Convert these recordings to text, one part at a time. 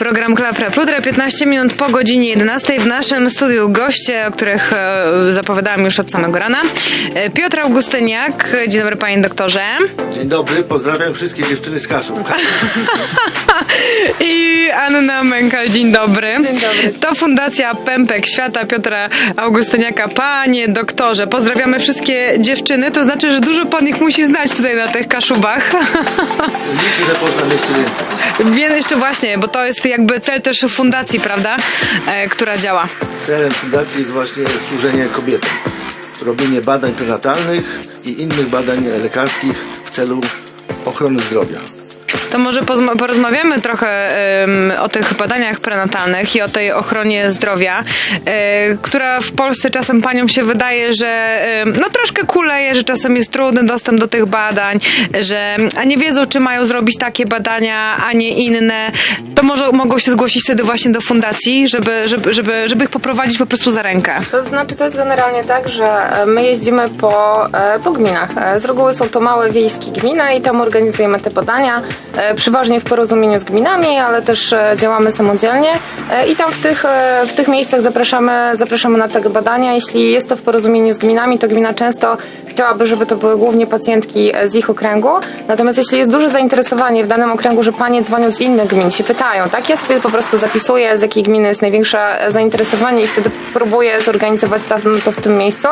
Program Klapra Pludre, 15 minut po godzinie 11 w naszym studiu goście, o których e, zapowiadałam już od samego rana. E, Piotr Augustyniak, dzień dobry panie doktorze. Dzień dobry, pozdrawiam wszystkie dziewczyny z Kaszub. I Anna Mękal, dzień dobry. Dzień dobry. To Fundacja Pępek Świata Piotra Augustyniaka. Panie doktorze, pozdrawiamy wszystkie dziewczyny, to znaczy, że dużo pan ich musi znać tutaj na tych Kaszubach. Liczę, że poznam jeszcze więcej. Wiem jeszcze właśnie, bo to jest jakby cel też fundacji, prawda, e, która działa. Celem fundacji jest właśnie służenie kobietom. Robienie badań prenatalnych i innych badań lekarskich w celu ochrony zdrowia. To może porozmawiamy trochę em, o tych badaniach prenatalnych i o tej ochronie zdrowia, e, która w Polsce czasem paniom się wydaje, że no troszkę kuleje, że czasem jest trudny dostęp do tych badań, że a nie wiedzą, czy mają zrobić takie badania, a nie inne. To może mogą się zgłosić wtedy właśnie do fundacji, żeby, żeby, żeby, żeby ich poprowadzić po prostu za rękę. To znaczy, to jest generalnie tak, że e, my jeździmy po, e, po gminach. Z reguły są to małe wiejskie gminy i tam organizujemy te badania, przeważnie w porozumieniu z gminami, ale też e, działamy samodzielnie E, i tam w tych, e, w tych miejscach zapraszamy, zapraszamy na te badania. Jeśli jest to w porozumieniu z gminami, to gmina często chciałaby, żeby to były głównie pacjentki e, z ich okręgu. Natomiast jeśli jest duże zainteresowanie w danym okręgu, że panie dzwonią z innych gmin, się pytają, tak? Ja sobie po prostu zapisuję, z jakiej gminy jest największe e, zainteresowanie i wtedy próbuję zorganizować to w tym miejscu.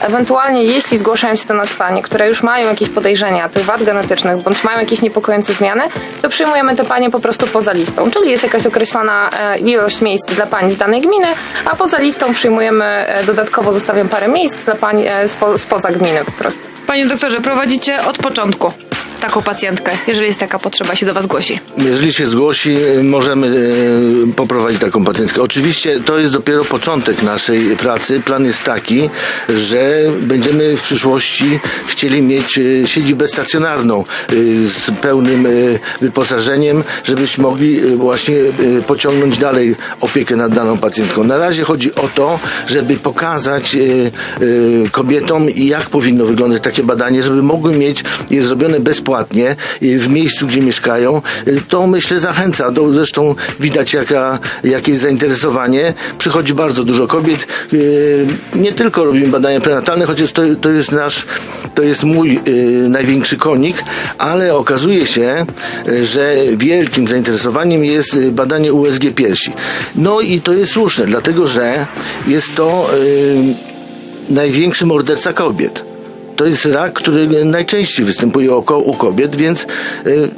Ewentualnie, jeśli zgłaszają się do nas panie, które już mają jakieś podejrzenia tych wad genetycznych, bądź mają jakieś niepokojące zmiany, to przyjmujemy te panie po prostu poza listą. Czyli jest jakaś określona e, ilość miejsc dla pań z danej gminy, a poza listą przyjmujemy, e, dodatkowo zostawiam parę miejsc dla pań e, spo, spoza gminy po prostu. Panie doktorze, prowadzicie od początku taką pacjentkę, jeżeli jest taka potrzeba, się do was zgłosi. Jeżeli się zgłosi, y, możemy y, poprowadzić taką pacjentkę. Oczywiście to jest dopiero początek naszej pracy. Plan jest taki, że będziemy w przyszłości chcieli mieć y, siedzibę stacjonarną z pełnym wyposażeniem, żebyśmy mogli właśnie pociągnąć dalej opiekę nad daną pacjentką. Na razie chodzi o to, żeby pokazać kobietom, jak powinno wyglądać takie badanie, żeby mogły mieć je zrobione bezpłatnie y, w miejscu, gdzie mieszkają. Y, To myślę zachęca. To zresztą widać, jaka, jakie jest zainteresowanie. Przychodzi bardzo dużo kobiet. Y, Nie tylko robimy badania prenatalne, chociaż to, to jest nasz, to jest mój największy konik, ale okazuje się, że wielkim zainteresowaniem jest badanie USG piersi. No i to jest słuszne, dlatego że jest to największy morderca kobiet. To jest rak, który najczęściej występuje u kobiet, więc y,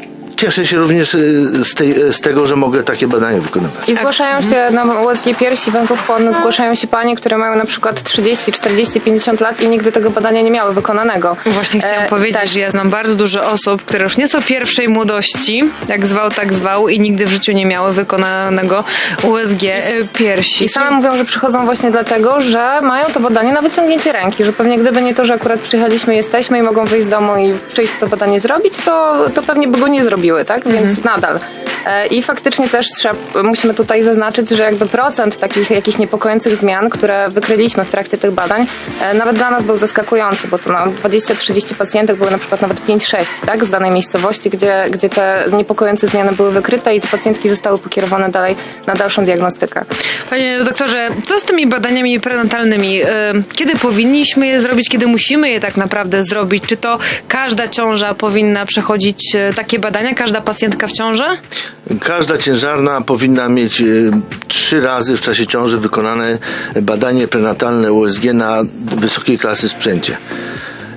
cieszę się również y, z, tej, z tego, że mogę takie badania wykonywać. I zgłaszają się na USG piersi węzłów chłonnych, zgłaszają się panie, które mają na przykład 30, 40, 50 lat i nigdy tego badania nie miały wykonanego. Właśnie chciałam E, powiedzieć, tak. że ja znam bardzo dużo osób, które już nie są pierwszej młodości, jak zwał, tak zwał, i nigdy w życiu nie miały wykonanego USG e, piersi. I same mówią, że przychodzą właśnie dlatego, że mają to badanie na wyciągnięcie ręki, że pewnie gdyby nie to, że akurat przyjechaliśmy, jesteśmy i mogą wyjść z domu i przyjść to badanie zrobić, to, to pewnie by go nie zrobiły, tak? Więc nadal. E, I faktycznie też trzeba, musimy tutaj zaznaczyć, że jakby procent takich jakichś niepokojących zmian, które wykryliśmy w trakcie tych badań, e, nawet dla nas był zaskakujący, bo to na 20-30 pacjentek były na przykład nawet 5-6, tak? Z danej miejscowości, gdzie, gdzie te niepokojące zmiany były wykryte i te pacjentki zostały pokierowane dalej na dalszą diagnostykę. Panie doktorze, co z tymi badaniami prenatalnymi? E, Kiedy powinniśmy je zrobić, kiedy musimy je tak naprawdę zrobić? Czy to każda ciąża powinna przechodzić takie badania, każda pacjentka w ciąży? Każda ciężarna powinna mieć y, trzy razy w czasie ciąży wykonane badanie prenatalne USG na wysokiej klasy sprzęcie.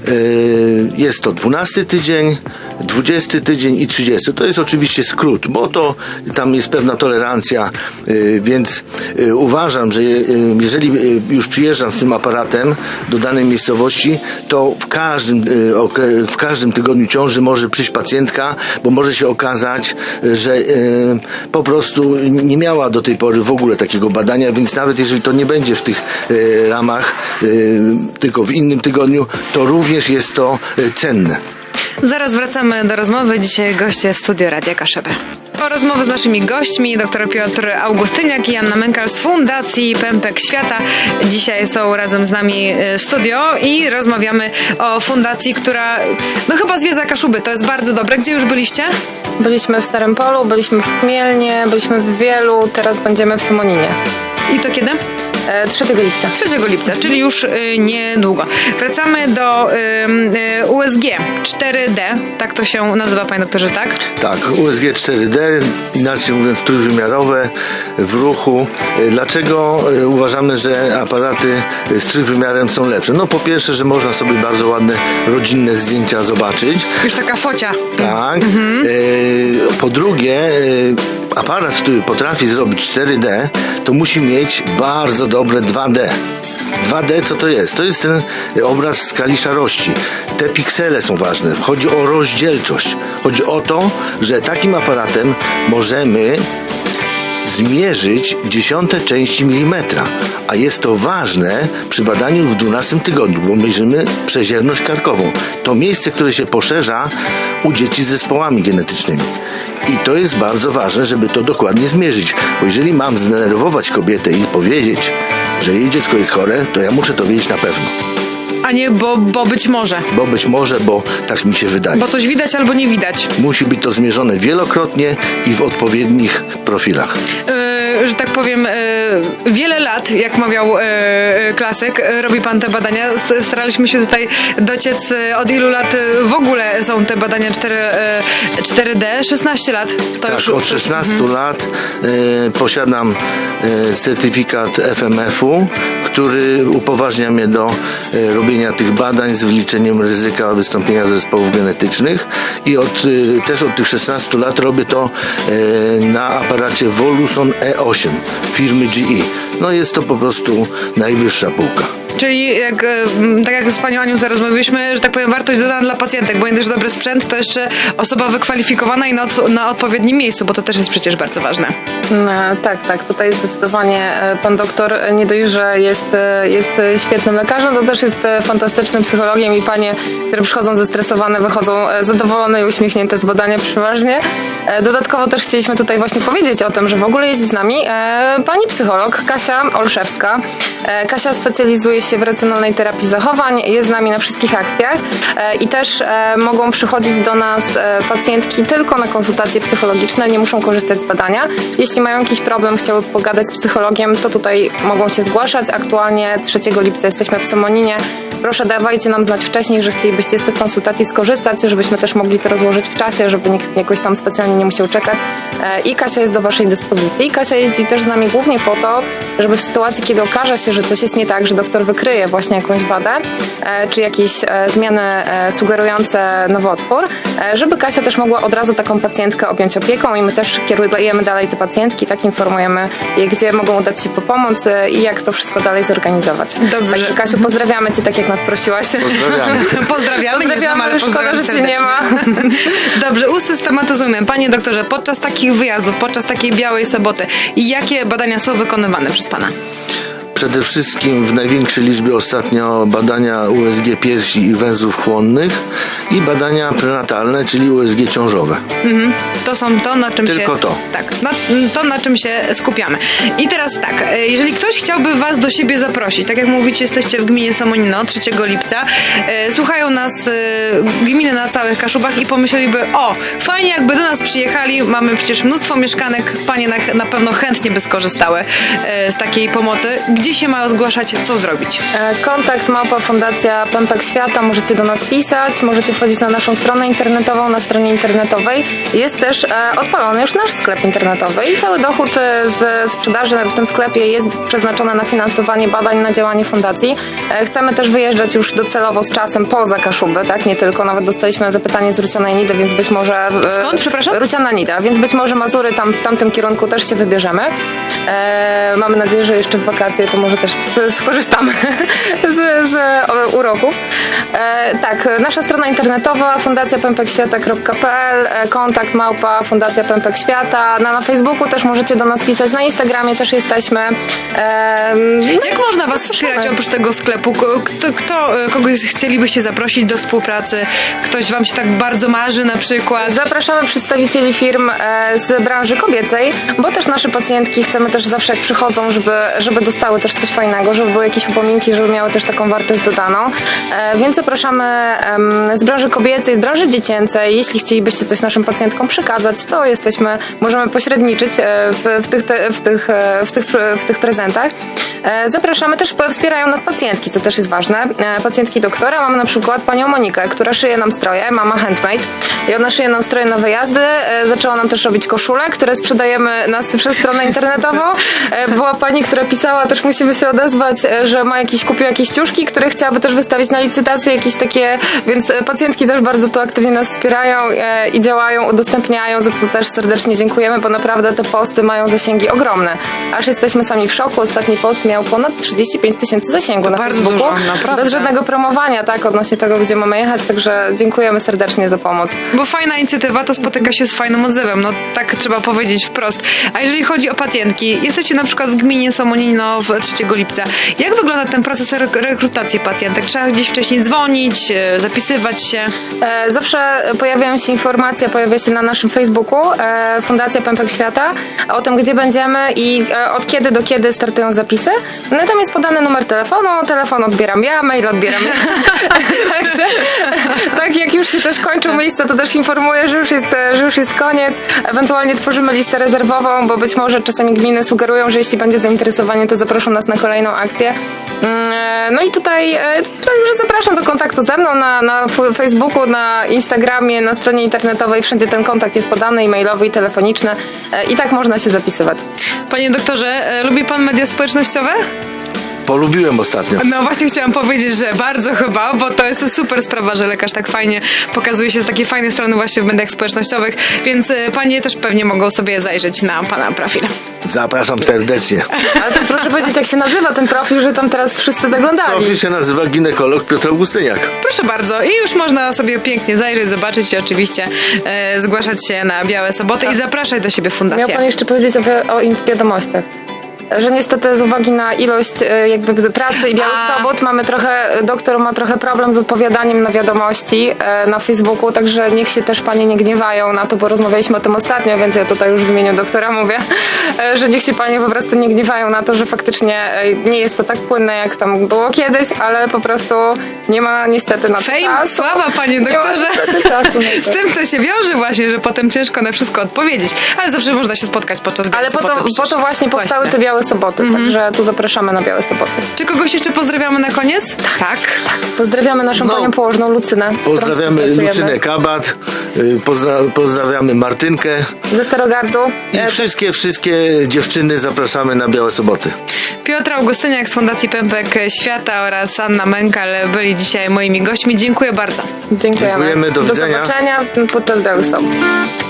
Y, Jest to 12 tydzień, 20 tydzień i 30. To jest oczywiście skrót, bo to tam jest pewna tolerancja, y, więc y, uważam, że y, jeżeli już przyjeżdżam z tym aparatem do danej miejscowości, to w każdym, w każdym tygodniu ciąży może przyjść pacjentka, bo może się okazać, że po prostu nie miała do tej pory w ogóle takiego badania, więc nawet jeżeli to nie będzie w tych ramach, tylko w innym tygodniu, to również jest to cenne. Zaraz wracamy do rozmowy. Dzisiaj goście w studio Radia Kaszebę. Po rozmowy z naszymi gośćmi, dr Piotr Augustyniak i Anna Mękal z Fundacji Pępek Świata. Dzisiaj są razem z nami y, w studio i rozmawiamy o fundacji, która no chyba zwiedza Kaszuby. To jest bardzo dobre. Gdzie już byliście? Byliśmy w Starym Polu, byliśmy w Chmielnie, byliśmy w Wielu, teraz będziemy w Somoninie. I to kiedy? E, 3 lipca. 3 lipca, czyli już y, niedługo. Wracamy do y, y, USG 4D, tak to się nazywa, panie doktorze, tak? Tak, USG 4D, inaczej mówiąc trójwymiarowe, w ruchu. Dlaczego uważamy, że aparaty z trójwymiarem są lepsze? No po pierwsze, że można sobie bardzo ładne rodzinne zdjęcia zobaczyć. Już taka focia. Tak. Y, Po drugie, aparat, który potrafi zrobić 4D, to musi mieć bardzo dobre 2D. 2D co to jest? To jest ten obraz w skali szarości. Te piksele są ważne. Chodzi o rozdzielczość. Chodzi o to, że takim aparatem możemy zmierzyć dziesiąte części milimetra, a jest to ważne przy badaniu w 12 tygodniu, bo mierzymy przezierność karkową. To miejsce, które się poszerza u dzieci z zespołami genetycznymi. I to jest bardzo ważne, żeby to dokładnie zmierzyć, bo jeżeli mam zdenerwować kobietę i powiedzieć, że jej dziecko jest chore, to ja muszę to wiedzieć na pewno. A nie, bo, bo być może. Bo być może, bo tak mi się wydaje. Bo coś widać albo nie widać. Musi być to zmierzone wielokrotnie i w odpowiednich profilach. E, że tak powiem, e, wiele lat, jak mawiał e, klasyk, e, robi pan te badania. Staraliśmy się tutaj dociec, od ilu lat w ogóle są te badania 4, e, 4D. 16 lat. To Tak, już od 16 lat y, posiadam certyfikat FMF-u, który upoważnia mnie do robienia tych badań z wyliczeniem ryzyka wystąpienia zespołów genetycznych i od, też od tych 16 lat robię to na aparacie Voluson E8 firmy GE. No jest to po prostu najwyższa półka. Czyli jak, e, tak jak z panią Anią zaraz mówiliśmy, że tak powiem, wartość dodana dla pacjentek, bo nie dość dobry sprzęt, to jeszcze osoba wykwalifikowana i na, na odpowiednim miejscu, bo to też jest przecież bardzo ważne. E, Tak, tak. Tutaj zdecydowanie e, pan doktor e, nie dość, że jest, jest świetnym lekarzem, to też jest fantastycznym psychologiem i panie, które przychodzą zestresowane, wychodzą zadowolone i uśmiechnięte z badania przeważnie. Dodatkowo też chcieliśmy tutaj właśnie powiedzieć o tym, że w ogóle jeździ z nami pani psycholog Kasia Olszewska. Kasia specjalizuje się w racjonalnej terapii zachowań, jest z nami na wszystkich akcjach e, i też e, mogą przychodzić do nas e, pacjentki tylko na konsultacje psychologiczne, nie muszą korzystać z badania. Jeśli mają jakiś problem, chciały pogadać z psychologiem, to tutaj mogą się zgłaszać. Aktualnie 3 lipca jesteśmy w Somoninie. Proszę dawajcie nam znać wcześniej, że chcielibyście z tych konsultacji skorzystać, żebyśmy też mogli to rozłożyć w czasie, żeby nikt jakoś tam specjalnie nie musiał czekać. I Kasia jest do Waszej dyspozycji. Kasia jeździ też z nami głównie po to, żeby w sytuacji, kiedy okaże się, że coś jest nie tak, że doktor wykryje właśnie jakąś wadę, e, czy jakieś e, zmiany e, sugerujące nowotwór, żeby Kasia też mogła od razu taką pacjentkę objąć opieką i my też kierujemy dalej te pacjentki, tak informujemy je, gdzie mogą udać się po pomoc i jak to wszystko dalej zorganizować. Dobrze. Także Kasiu, pozdrawiamy Cię, tak jak nas prosiłaś. Pozdrawiamy. Pozdrawiamy, nie znam, ale Szkoda, że cię nie ma. Dobrze, usystematyzujmy. Panie doktorze, podczas takich wyjazdów, podczas takiej białej soboty, jakie badania są wykonywane przez pana? Przede wszystkim w największej liczbie ostatnio badania USG piersi i węzłów chłonnych i badania prenatalne, czyli USG ciążowe. To są to, na czym Tylko się... to. Tak, na, to, na czym się skupiamy. I teraz tak, e, jeżeli ktoś chciałby was do siebie zaprosić, tak jak mówicie, jesteście w gminie Samonino 3 lipca, e, słuchają nas e, gminy na całych Kaszubach i pomyśleliby, o, fajnie jakby do nas przyjechali, mamy przecież mnóstwo mieszkanek, panie na, na pewno chętnie by skorzystały z takiej pomocy. Gdzie się mają zgłaszać, co zrobić? E, Kontakt małpa Fundacja Pępek Świata, możecie do nas pisać, możecie wchodzić na naszą stronę internetową, na stronie internetowej jest też e, odpalony już nasz sklep internetowy i cały dochód e, z sprzedaży w tym sklepie jest przeznaczony na finansowanie badań, na działanie fundacji. Chcemy też wyjeżdżać już docelowo z czasem poza Kaszuby, tak, nie tylko, nawet dostaliśmy zapytanie z Rucianej Nidy, więc być może... Skąd, przepraszam? Ruciana Nida, więc być może Mazury tam w tamtym kierunku też się wybierzemy. Mamy nadzieję, że jeszcze w wakacje to może też skorzystamy z, z uroków. E, tak, nasza strona internetowa fundacjapępekświata.pl, e, kontakt małpa Fundacja Pępek Świata. Na, na Facebooku też możecie do nas pisać, na Instagramie też jesteśmy. E, no Jak można was zapraszamy. wspierać oprócz tego sklepu? Kto, kto, kogoś chcielibyście zaprosić do współpracy? Ktoś wam się tak bardzo marzy na przykład? Zapraszamy przedstawicieli firm z branży kobiecej, bo też nasze pacjentki chcemy też zawsze jak przychodzą, żeby, żeby dostały te też coś fajnego, żeby były jakieś upominki, żeby miały też taką wartość dodaną. E, Więc zapraszamy z branży kobiecej, z branży dziecięcej. Jeśli chcielibyście coś naszym pacjentkom przekazać, to jesteśmy, możemy pośredniczyć e, w, w, tych, w, tych, e, w, tych, w tych prezentach. Zapraszamy też, wspierają nas pacjentki, co też jest ważne. Pacjentki doktora, mamy na przykład panią Monikę, która szyje nam stroje, mama handmade i ona szyje nam stroje na wyjazdy. Zaczęła nam też robić koszule, które sprzedajemy na, przez stronę internetową. Była pani, która pisała, też musimy się odezwać, e, że ma jakieś, kupił jakieś ciuszki, które chciałaby też wystawić na licytację, jakieś takie, więc e, pacjentki też bardzo tu aktywnie nas wspierają e, i działają, udostępniają, za co też serdecznie dziękujemy, bo naprawdę te posty mają zasięgi ogromne. Aż jesteśmy sami w szoku. Ostatni post miał ponad 35 tysięcy zasięgu na Bardzo Facebooku. dużo, naprawdę. Bez żadnego promowania, tak, odnośnie tego, gdzie mamy jechać, także dziękujemy serdecznie za pomoc. Bo fajna inicjatywa to spotyka się z fajnym odzewem, no tak trzeba powiedzieć wprost. A jeżeli chodzi o pacjentki, jesteście na przykład w gminie Somonino w 3 lipca. Jak wygląda ten proces rek- rekrutacji pacjentek? Trzeba gdzieś wcześniej dzwonić, e, zapisywać się? E, Zawsze pojawiają się informacje, pojawia się na naszym Facebooku e, Fundacja Pępek Świata o tym, gdzie będziemy i od kiedy do kiedy startują zapisy. No i tam jest podany numer telefonu, telefon odbieram ja, mail odbieram ja. Także tak jak już się też kończą miejsca, to też informuję, że już, jest, że już jest koniec. Ewentualnie tworzymy listę rezerwową, bo być może czasami gminy sugerują, że jeśli będzie zainteresowanie, to zaproszą nas na kolejną akcję. Mm, e, No i tutaj e, także zapraszam do kontaktu ze mną na, na Facebooku, na Instagramie, na stronie internetowej. Wszędzie ten kontakt jest podany, e-mailowy i telefoniczny. E, I tak można się zapisywać. Panie doktorze, lubi pan media społecznościowe? Polubiłem ostatnio. No właśnie chciałam powiedzieć, że bardzo chyba, bo to jest super sprawa, że lekarz tak fajnie pokazuje się z takiej fajnej strony właśnie w mediach społecznościowych, więc e, panie też pewnie mogą sobie zajrzeć na pana profil. Zapraszam serdecznie. Ale to proszę powiedzieć, jak się nazywa ten profil, że tam teraz wszyscy zaglądali. Profil się nazywa ginekolog Piotr Augustyniak. Proszę bardzo i już można sobie pięknie zajrzeć, zobaczyć i oczywiście e, zgłaszać się na Białe Soboty i zapraszać do siebie Miał fundację. pan jeszcze powiedzieć o, o wiadomościach. Że niestety z uwagi na ilość e, jakby pracy i białych A. sobot mamy trochę, doktor ma trochę problem z odpowiadaniem na wiadomości e, na Facebooku, także niech się też panie nie gniewają na to, bo rozmawialiśmy o tym ostatnio, więc ja tutaj już w imieniu doktora mówię, e, że niech się panie po prostu nie gniewają na to, że faktycznie e, nie jest to tak płynne jak tam było kiedyś, ale po prostu nie ma niestety na to Fame, czasu. sława panie doktorze. czasu Z tym to się wiąże właśnie, że potem ciężko na wszystko odpowiedzieć, ale zawsze można się spotkać podczas Ale po to, po to właśnie powstały te białe soboty, także tu zapraszamy na białe soboty. Czy kogoś jeszcze pozdrawiamy na koniec? Tak. Pozdrawiamy naszą No. panią położną Lucynę. z którą Pozdrawiamy współpracujemy. Lucynę Kabat, y, pozna- pozdrawiamy Martynkę Ze Starogardu. i E, wszystkie, wszystkie dziewczyny zapraszamy na Białe Soboty. Piotr Augustyniak z Fundacji Pępek Świata oraz Anna Mękal byli dzisiaj moimi gośćmi. Dziękuję bardzo. Dziękujemy. Dziękujemy, do widzenia. Do zobaczenia podczas Białych Sobot.